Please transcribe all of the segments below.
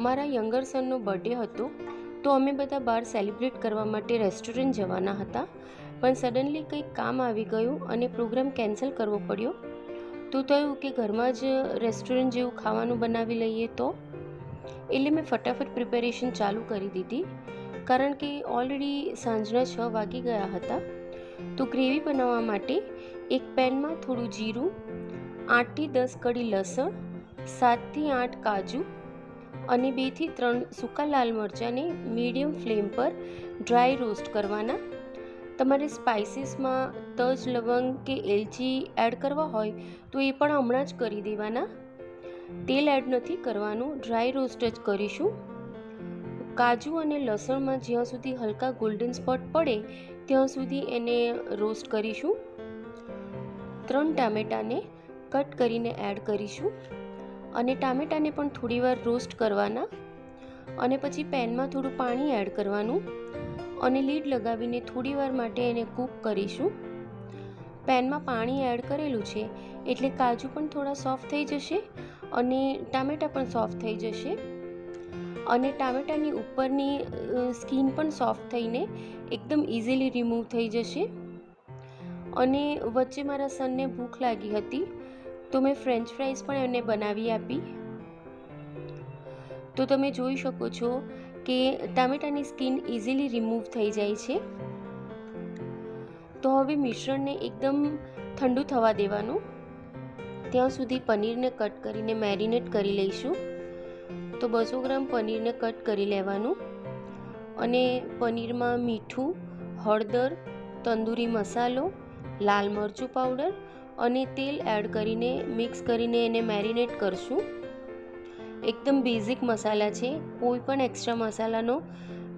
મારા younger સનનો birthday હતો, તો અમે બધા બહાર સેલિબ્રેટ કરવા માટે રેસ્ટોરન્ટ જવાના હતા, પણ સડનલી કંઈક કામ આવી ગયું અને પ્રોગ્રામ કેન્સલ કરવો પડ્યો. તો થયું કે ઘરમાં જ રેસ્ટોરન્ટ જેવું ખાવાનું બનાવી લઈએ તો? એટલે મેં ફટાફટ પ્રિપેરેશન ચાલુ કરી દીધી, કારણ કે ઓલરેડી સાંજના છ વાગી ગયા હતા. તો ગ્રેવી બનાવવા માટે એક પેનમાં થોડું જીરું, આઠથી દસ કડી લસણ, સાતથી આઠ કાજુ અને બેથી ત્રણ સૂકા લાલ મરચાંને મીડિયમ ફ્લેમ પર ડ્રાય રોસ્ટ કરવાના. તમારે સ્પાઇસીસમાં તજ, લવંગ કે એલચી એડ કરવા હોય તો એ પણ હમણાં જ કરી દેવાના. તેલ એડ નથી કરવાનું, ડ્રાય રોસ્ટ જ કરીશું. કાજુ અને લસણમાં જ્યાં સુધી હલકા ગોલ્ડન સ્પોટ પડે, ત્યાં સુધી એને રોસ્ટ કરીશું. ત્રણ ટામેટાને કટ કરીને એડ કરીશું. અને ટામેટાને પણ થોડીવાર રોસ્ટ કરવાના અને પછી પેનમાં થોડું પાણી એડ કરવાનું અને લીડ લગાવીને થોડીવાર માટે એને કૂક કરીશું. પેનમાં પાણી એડ કરેલું છે એટલે કાજુ પણ થોડા સોફ્ટ થઈ જશે અને ટામેટાં પણ સોફ્ટ થઈ જશે. અને ટામેટાની ઉપરની સ્કીન પણ સોફ્ટ થઈને એકદમ ઇઝીલી રિમૂવ થઈ જશે. અને વચ્ચે મારા સનને ભૂખ લાગી હતી તો મેં ફ્રેન્ચ ફ્રાઈઝ પણ એમને બનાવી આપી. તો તમે જોઈ શકો છો કે ટામેટાની સ્કીન ઇઝીલી રિમૂવ થઈ જાય છે. તો હવે મિશ્રણને એકદમ ઠંડુ થવા દેવાનું. ત્યાં સુધી પનીરને કટ કરીને મેરિનેટ કરી લઈશું. તો બસો ગ્રામ પનીરને કટ કરી લેવાનું. અને પનીરમાં મીઠું, હળદર, તંદૂરી મસાલો, લાલ મરચું પાવડર અને તેલ એડ કરીને મિક્સ કરીને એને મેરિનેટ કરશું. એકદમ બેઝિક મસાલા છે. કોઈ પણ એક્સ્ટ્રા મસાલાનો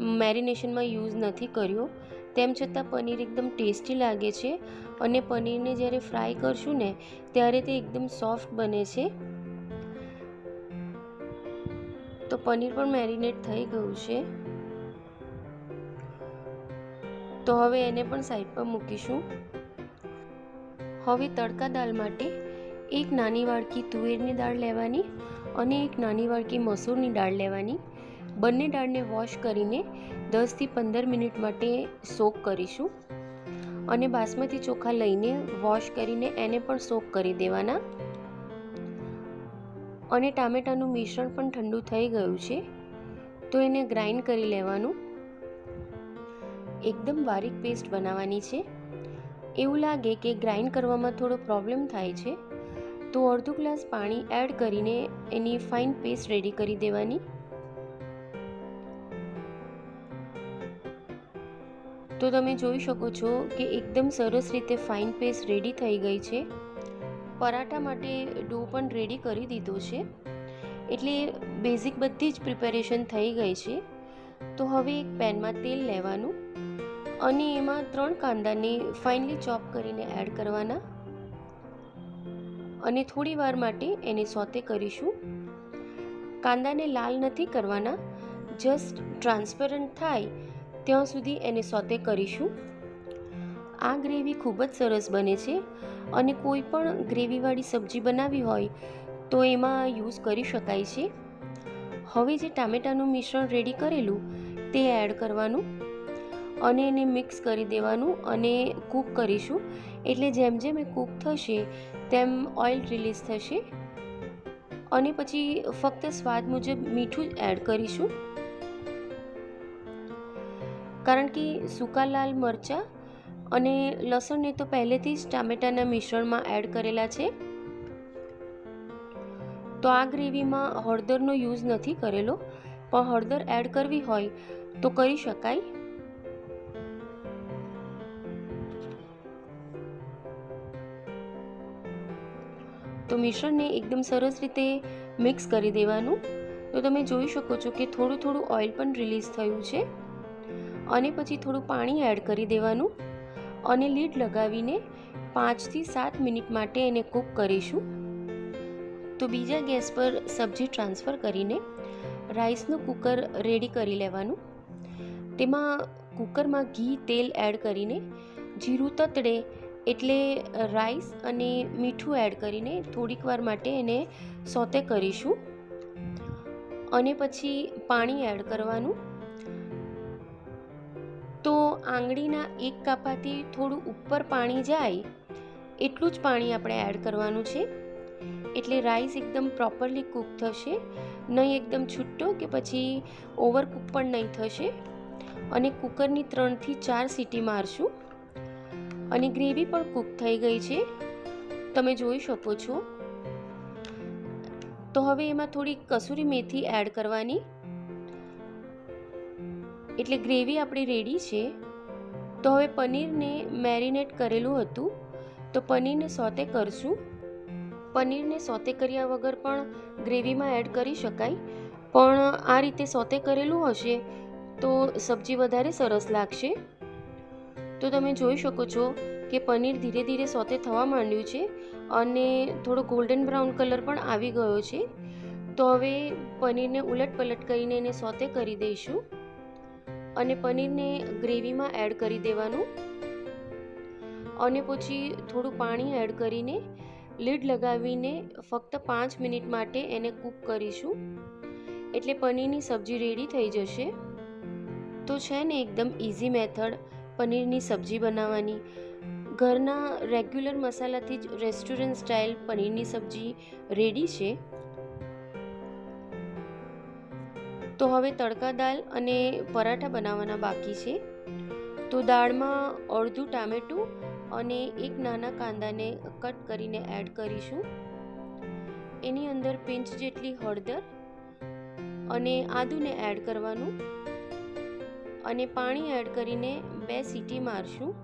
મેરિનેશનમાં યુઝ નથી કર્યો. તેમ છતાં પનીર એકદમ ટેસ્ટી લાગે છે અને પનીરને જ્યારે ફ્રાય કરશું ને, ત્યારે તે એકદમ સોફ્ટ બને છે. તો પનીર પણ મેરિનેટ થઈ ગયું છે. તો હવે એને પણ સાઈડ પર મૂકીશું. હવે તડકા દાળ માટે એક નાની વાડકી તુવેરની દાળ લેવાની અને એક નાની વાડકી મસૂરની દાળ લેવાની. બંને દાળને વોશ કરીને દસથી પંદર મિનિટ માટે સોક કરીશું. અને બાસમતી ચોખા લઈને વોશ કરીને એને પણ સોક કરી દેવાના. અને ટામેટાનું મિશ્રણ પણ ઠંડુ થઈ ગયું છે, તો એને ગ્રાઇન્ડ કરી લેવાનું. એકદમ બારીક પેસ્ટ બનાવવાની છે. એવું લાગે કે ગ્રાઇન્ડ કરવામાં થોડો પ્રોબ્લેમ થાય છે. તો અડધો ગ્લાસ પાણી એડ કરીને એની ફાઇન પેસ્ટ રેડી કરી દેવાની. તો તમે જોઈ શકો છો કે એકદમ સરસ રીતે ફાઇન પેસ્ટ રેડી થઈ ગઈ છે. પરાઠા માટે ડો પણ રેડી કરી દીધો છે. એટલે બેઝિક બધી જ પ્રિપેરેશન થઈ ગઈ છે. તો હવે એક પેનમાં તેલ લેવાનું. અને એમાં ત્રણ કાંદાને ફાઇનલી ચોપ કરીને એડ કરવાના. અને થોડી વાર માટે એને સોતે કરીશું. કાંદાને લાલ નથી કરવાના જસ્ટ ટ્રાન્સપરન્ટ થાય ત્યાં સુધી એને સોતે કરીશું. આ ગ્રેવી ખૂબ જ સરસ બને છે અને કોઈ પણ ગ્રેવીવાળી સબ્જી બનાવી હોય તો એમાં યુઝ કરી શકાય છે. હવે જે ટામેટાનું મિશ્રણ રેડી કરેલું તે એડ કરવાનું. અને એને મિક્સ કરી દેવાનું અને કૂક કરીશું. એટલે જેમ જેમ એ કૂક થશે, તેમ ઓઇલ રિલીઝ થશે. અને પછી ફક્ત સ્વાદ મુજબ મીઠું એડ કરીશું. કારણ કે સૂકા લાલ મરચાં અને લસણને તો પહેલેથી જ ટામેટાના મિશ્રણમાં એડ કરેલા છે. તો આ ગ્રેવીમાં હળદરનો યુઝ નથી કરેલો. પણ હળદર એડ કરવી હોય તો કરી શકાય. તો મિશ્રણને એકદમ સરસ રીતે મિક્સ કરી દેવાનું. તો તમે જોઈ શકો છો કે થોડું થોડું ઓઇલ પણ રિલીઝ થયું છે. અને પછી થોડું પાણી એડ કરી દેવાનું. અને લીડ લગાવીને પાંચથી સાત મિનિટ માટે એને કૂક કરીશું. તો બીજા ગેસ પર સબ્જી ટ્રાન્સફર કરીને રાઈસનું કુકર રેડી કરી લેવાનું. તેમાં કુકરમાં ઘી, તેલ એડ કરીને જીરું, તતડે એટલે રાઈસ અને મીઠું એડ કરીને થોડીક વાર માટે એને સોતે કરીશું. અને પછી પાણી એડ કરવાનું. તો આંગળીના એક કાપાથી થોડું ઉપર પાણી જાય, એટલું જ પાણી આપણે એડ કરવાનું છે. એટલે રાઈસ એકદમ પ્રોપરલી કૂક થશે. નહીં એકદમ છૂટો કે પછી ઓવરકૂક પણ નહીં થશે. અને કુકરની ત્રણથી ચાર સીટી મારશું. અને ગ્રેવી પણ કૂક થઈ ગઈ છે. તમે જોઈ શકો છો. તો હવે એમાં થોડી કસૂરી મેથી એડ કરવાની. એટલે ગ્રેવી આપણી રેડી છે. તો હવે પનીરને મેરિનેટ કરેલું હતું. તો પનીરને સોતે કરશું. પનીરને સોતે કર્યા વગર પણ ગ્રેવીમાં એડ કરી શકાય. પણ આ રીતે સોતે કરેલું હશે તો સબ્જી વધારે સરસ લાગશે. તો તમે જોઈ શકો છો કે પનીર ધીરે ધીરે સોતે થવા માંડ્યું છે અને થોડો ગોલ્ડન બ્રાઉન કલર પણ આવી ગયો છે. તો હવે પનીરને ઉલટ પલટ કરીને એને સોતે કરી દઈશું અને પનીરને ગ્રેવીમાં એડ કરી દેવાનું. અને પછી થોડું પાણી એડ કરીને લીડ લગાવીને ફક્ત પાંચ મિનિટ માટે એને કૂક કરીશું. એટલે પનીરની સબ્જી રેડી થઈ જશે. તો છે ને એકદમ ઇઝી મેથડ પનીરની સબ્જી બનાવવાની. ઘરના રેગ્યુલર મસાલાથી જ રેસ્ટોરન્ટ સ્ટાઇલ પનીરની સબ્જી રેડી છે. તો હવે તડકા દાળ અને પરાઠા બનાવવાના બાકી છે. તો દાળમાં અડધું ટામેટું અને એક નાના કાંદાને કટ કરીને એડ કરીશું. એની અંદર પિંચ જેટલી હળદર અને આદુને એડ કરવાનું. અને પાણી એડ કરીને બે સીટી મારશું.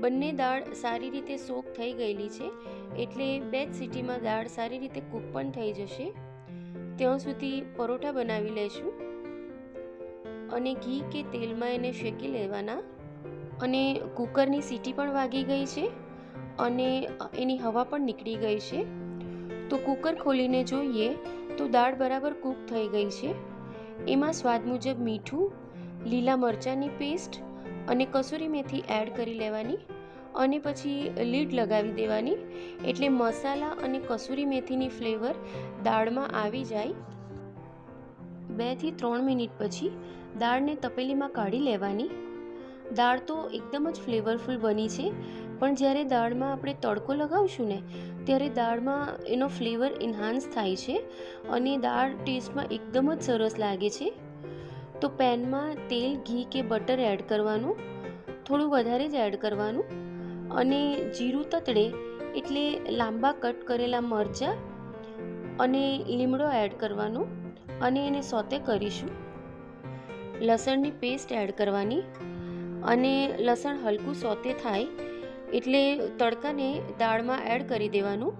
બંને દાળ સારી રીતે સોક થઈ ગયેલી છે, એટલે બે જ સીટીમાં દાળ સારી રીતે કૂક પણ થઈ જશે. ત્યાં સુધી પરોઠા બનાવી લઈશું અને ઘી કે તેલમાં એને શેકી લેવાના. અને કુકરની સીટી પણ વાગી ગઈ છે, અને એની હવા પણ નીકળી ગઈ છે. તો કુકર ખોલીને જોઈએ તો દાળ બરાબર કૂક થઈ ગઈ છે. એમાં સ્વાદ મુજબ મીઠું, લીલા મરચાંની પેસ્ટ અને કસૂરી મેથી એડ કરી લેવાની અને પછી લીડ લગાવી દેવાની. એટલે મસાલા અને કસૂરી મેથીની ફ્લેવર દાળમાં આવી જાય. બેથી ત્રણ મિનિટ પછી દાળને તપેલીમાં કાઢી લેવાની. દાળ તો એકદમ જ ફ્લેવરફુલ બની છે. પણ જ્યારે દાળમાં આપણે તડકો લગાવશું ને, ત્યારે દાળમાં એનો ફ્લેવર ઇન્હાન્સ થાય છે અને દાળ ટેસ્ટમાં એકદમ જ સરસ લાગે છે. તો પેનમાં તેલ, ઘી કે બટર એડ કરવાનું, થોડું વધારે જ એડ કરવાનું અને જીરું તતડે એટલે લાંબા કટ કરેલા મરચાં અને લીમડો એડ કરવાનો અને એને સોતે કરીશું. લસણની પેસ્ટ એડ કરવાની અને લસણ હલકું સોતે થાય એટલે તડકાને દાળમાં એડ કરી દેવાનું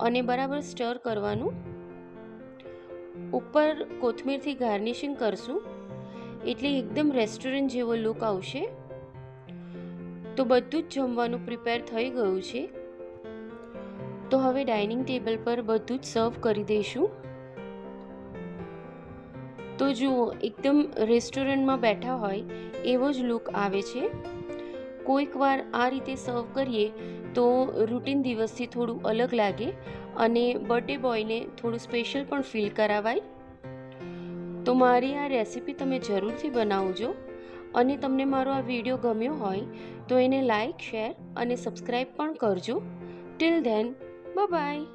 અને બરાબર સ્ટર કરવાનું. ઉપર કોથમીરથી ગાર્નિશિંગ કરશું. એટલે એકદમ રેસ્ટોરન્ટ જેવો લુક આવશે. તો બધું જ જમવાનું પ્રિપેર થઈ ગયું છે. તો હવે ડાઇનિંગ ટેબલ પર બધું જ સર્વ કરી દઈશું. તો જુઓ, એકદમ રેસ્ટોરન્ટમાં બેઠા હોય એવો જ લુક આવે છે. કોઈક વાર આ રીતે સર્વ કરીએ, તો રૂટીન દિવસથી થોડું અલગ લાગે અને બર્થડે બોયને થોડું સ્પેશિયલ પણ ફીલ કરાવાય. તો મારી આ રેસીપી તમે જરૂરથી બનાવજો અને તમને મારો આ વીડિયો ગમ્યો હોય, તો એને લાઈક શેર અને સબસ્ક્રાઈબ પણ કરજો. Till then by